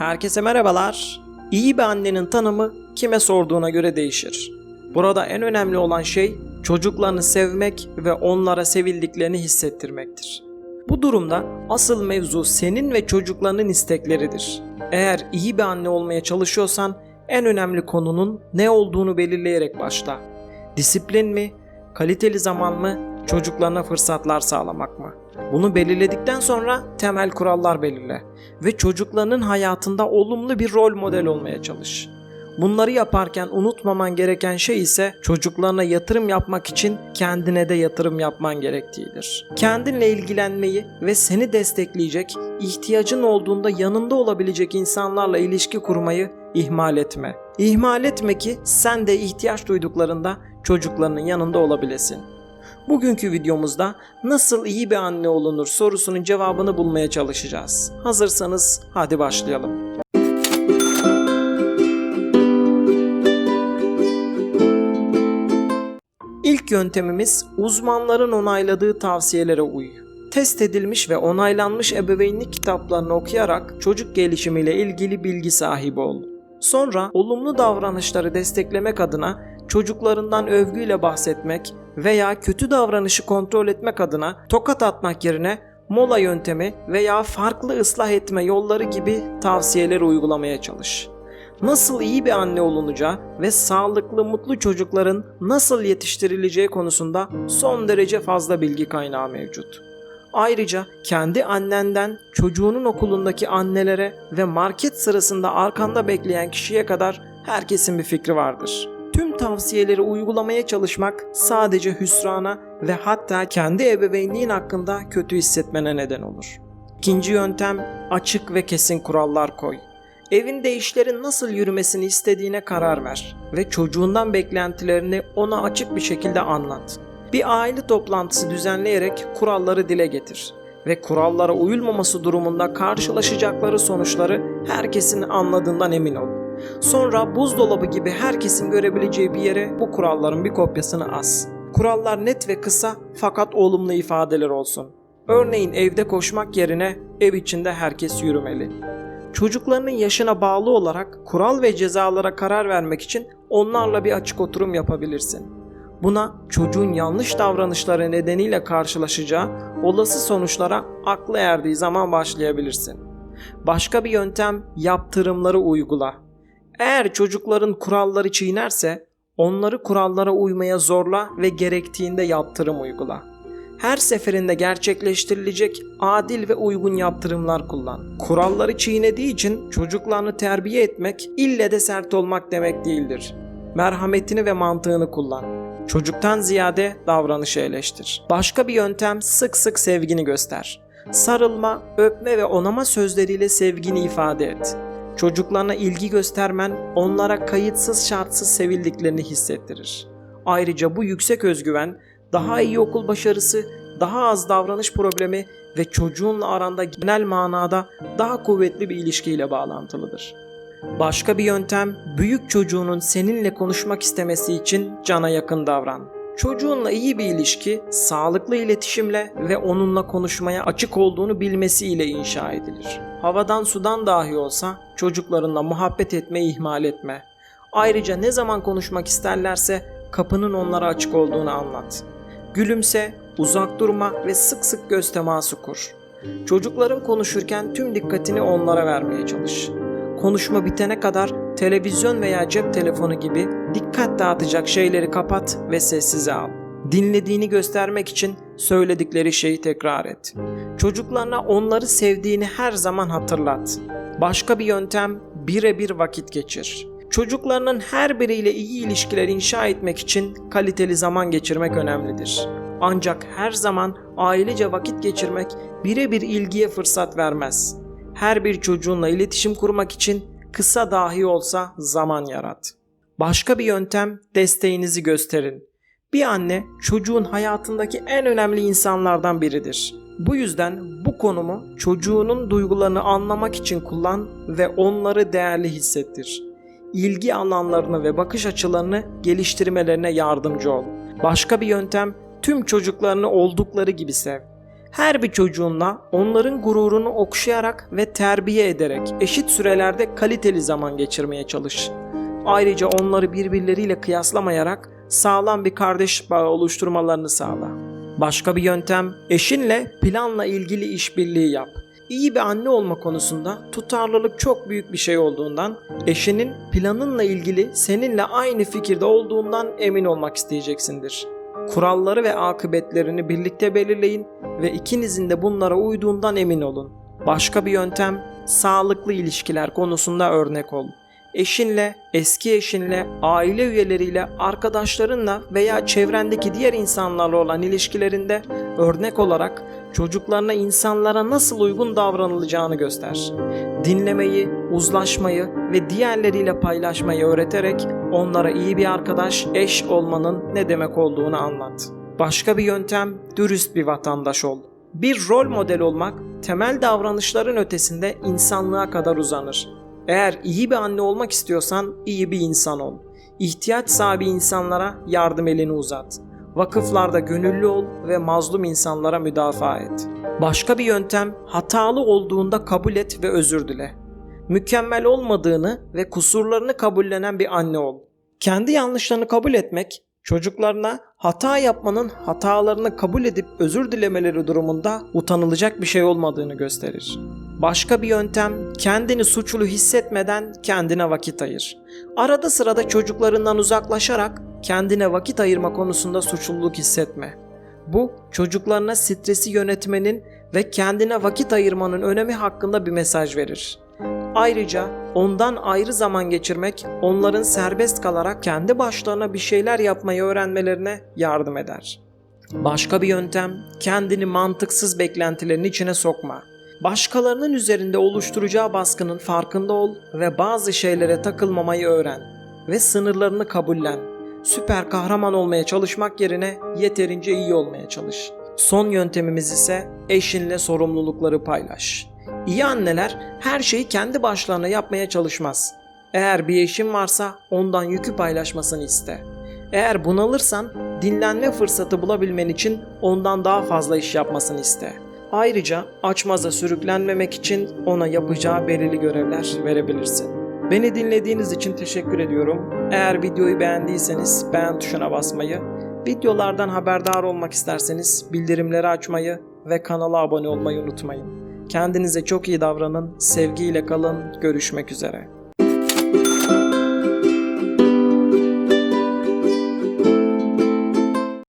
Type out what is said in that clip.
Herkese merhabalar. İyi bir annenin tanımı kime sorduğuna göre değişir. Burada en önemli olan şey çocuklarını sevmek ve onlara sevildiklerini hissettirmektir. Bu durumda asıl mevzu senin ve çocuklarının istekleridir. Eğer iyi bir anne olmaya çalışıyorsan en önemli konunun ne olduğunu belirleyerek başla. Disiplin mi, kaliteli zaman mı, çocuklarına fırsatlar sağlamak mı? Bunu belirledikten sonra temel kurallar belirle ve çocuklarının hayatında olumlu bir rol model olmaya çalış. Bunları yaparken unutmaman gereken şey ise çocuklarına yatırım yapmak için kendine de yatırım yapman gerektiğidir. Kendinle ilgilenmeyi ve seni destekleyecek, ihtiyacın olduğunda yanında olabilecek insanlarla ilişki kurmayı ihmal etme. İhmal etme ki sen de ihtiyaç duyduklarında çocuklarının yanında olabilesin. Bugünkü videomuzda nasıl iyi bir anne olunur sorusunun cevabını bulmaya çalışacağız. Hazırsanız hadi başlayalım. İlk yöntemimiz uzmanların onayladığı tavsiyelere uy. Test edilmiş ve onaylanmış ebeveynlik kitaplarını okuyarak çocuk gelişimiyle ilgili bilgi sahibi ol. Sonra olumlu davranışları desteklemek adına çocuklarından övgüyle bahsetmek veya kötü davranışı kontrol etmek adına tokat atmak yerine mola yöntemi veya farklı ıslah etme yolları gibi tavsiyeler uygulamaya çalış. Nasıl iyi bir anne olunacağı ve sağlıklı mutlu çocukların nasıl yetiştirileceği konusunda son derece fazla bilgi kaynağı mevcut. Ayrıca kendi annenden çocuğunun okulundaki annelere ve market sırasında arkanda bekleyen kişiye kadar herkesin bir fikri vardır. Tüm tavsiyeleri uygulamaya çalışmak sadece hüsrana ve hatta kendi ebeveynliğin hakkında kötü hissetmene neden olur. İkinci yöntem açık ve kesin kurallar koy. Evinde işlerin nasıl yürümesini istediğine karar ver ve çocuğundan beklentilerini ona açık bir şekilde anlat. Bir aile toplantısı düzenleyerek kuralları dile getir ve kurallara uyulmaması durumunda karşılaşacakları sonuçları herkesin anladığından emin ol. Sonra buzdolabı gibi herkesin görebileceği bir yere bu kuralların bir kopyasını as. Kurallar net ve kısa fakat olumlu ifadeler olsun. Örneğin evde koşmak yerine ev içinde herkes yürümeli. Çocuklarının yaşına bağlı olarak kural ve cezalara karar vermek için onlarla bir açık oturum yapabilirsin. Buna çocuğun yanlış davranışları nedeniyle karşılaşacağı olası sonuçlara aklı erdiği zaman başlayabilirsin. Başka bir yöntem yaptırımları uygula. Eğer çocukların kuralları çiğnerse onları kurallara uymaya zorla ve gerektiğinde yaptırım uygula. Her seferinde gerçekleştirilecek adil ve uygun yaptırımlar kullan. Kuralları çiğnediği için çocuklarını terbiye etmek ille de sert olmak demek değildir. Merhametini ve mantığını kullan. Çocuktan ziyade davranışı eleştir. Başka bir yöntem sık sık sevgini göster. Sarılma, öpme ve onama sözleriyle sevgini ifade et. Çocuklarına ilgi göstermen onlara kayıtsız şartsız sevildiklerini hissettirir. Ayrıca bu yüksek özgüven daha iyi okul başarısı, daha az davranış problemi ve çocuğunla aranda genel manada daha kuvvetli bir ilişkiyle bağlantılıdır. Başka bir yöntem büyük çocuğunun seninle konuşmak istemesi için cana yakın davran. Çocuğunla iyi bir ilişki, sağlıklı iletişimle ve onunla konuşmaya açık olduğunu bilmesiyle inşa edilir. Havadan sudan dahi olsa çocuklarınla muhabbet etmeyi ihmal etme. Ayrıca ne zaman konuşmak isterlerse kapının onlara açık olduğunu anlat. Gülümse, uzak durma ve sık sık göz teması kur. Çocukların konuşurken tüm dikkatini onlara vermeye çalış. Konuşma bitene kadar televizyon veya cep telefonu gibi dikkat dağıtacak şeyleri kapat ve sessize al. Dinlediğini göstermek için söyledikleri şeyi tekrar et. Çocuklarına onları sevdiğini her zaman hatırlat. Başka bir yöntem birebir vakit geçir. Çocuklarının her biriyle iyi ilişkiler inşa etmek için kaliteli zaman geçirmek önemlidir. Ancak her zaman ailece vakit geçirmek birebir ilgiye fırsat vermez. Her bir çocuğunla iletişim kurmak için kısa dahi olsa zaman yarat. Başka bir yöntem desteğinizi gösterin. Bir anne çocuğun hayatındaki en önemli insanlardan biridir. Bu yüzden bu konumu çocuğunun duygularını anlamak için kullan ve onları değerli hissettir. İlgi alanlarını ve bakış açılarını geliştirmelerine yardımcı ol. Başka bir yöntem tüm çocuklarını oldukları gibi sev. Her bir çocuğunla onların gururunu okşayarak ve terbiye ederek eşit sürelerde kaliteli zaman geçirmeye çalış. Ayrıca onları birbirleriyle kıyaslamayarak sağlam bir kardeş bağı oluşturmalarını sağla. Başka bir yöntem eşinle planla ilgili işbirliği yap. İyi bir anne olma konusunda tutarlılık çok büyük bir şey olduğundan eşinin planınla ilgili seninle aynı fikirde olduğundan emin olmak isteyeceksindir. Kuralları ve akıbetlerini birlikte belirleyin ve ikinizin de bunlara uyduğundan emin olun. Başka bir yöntem sağlıklı ilişkiler konusunda örnek ol. Eşinle, eski eşinle, aile üyeleriyle, arkadaşlarınla veya çevrendeki diğer insanlarla olan ilişkilerinde örnek olarak çocuklarına insanlara nasıl uygun davranılacağını göster. Dinlemeyi, uzlaşmayı ve diğerleriyle paylaşmayı öğreterek onlara iyi bir arkadaş, eş olmanın ne demek olduğunu anlat. Başka bir yöntem dürüst bir vatandaş ol. Bir rol model olmak temel davranışların ötesinde insanlığa kadar uzanır. Eğer iyi bir anne olmak istiyorsan iyi bir insan ol. İhtiyaç sahibi insanlara yardım elini uzat. Vakıflarda gönüllü ol ve mazlum insanlara müdafaa et. Başka bir yöntem hatalı olduğunda kabul et ve özür dile. Mükemmel olmadığını ve kusurlarını kabullenen bir anne ol. Kendi yanlışlarını kabul etmek çocuklarına hata yapmanın hatalarını kabul edip özür dilemeleri durumunda utanılacak bir şey olmadığını gösterir. Başka bir yöntem kendini suçlu hissetmeden kendine vakit ayır. Arada sırada çocuklarından uzaklaşarak kendine vakit ayırma konusunda suçluluk hissetme. Bu çocuklarına stresi yönetmenin ve kendine vakit ayırmanın önemi hakkında bir mesaj verir. Ayrıca ondan ayrı zaman geçirmek onların serbest kalarak kendi başlarına bir şeyler yapmayı öğrenmelerine yardım eder. Başka bir yöntem kendini mantıksız beklentilerin içine sokma. Başkalarının üzerinde oluşturacağı baskının farkında ol ve bazı şeylere takılmamayı öğren ve sınırlarını kabullen. Süper kahraman olmaya çalışmak yerine yeterince iyi olmaya çalış. Son yöntemimiz ise eşinle sorumlulukları paylaş. İyi anneler her şeyi kendi başlarına yapmaya çalışmaz. Eğer bir eşin varsa ondan yükü paylaşmasını iste. Eğer bunalırsan dinlenme fırsatı bulabilmen için ondan daha fazla iş yapmasını iste. Ayrıca açmaza sürüklenmemek için ona yapacağı belirli görevler verebilirsin. Beni dinlediğiniz için teşekkür ediyorum. Eğer videoyu beğendiyseniz beğen tuşuna basmayı, videolardan haberdar olmak isterseniz bildirimleri açmayı ve kanala abone olmayı unutmayın. Kendinize çok iyi davranın, sevgiyle kalın, görüşmek üzere.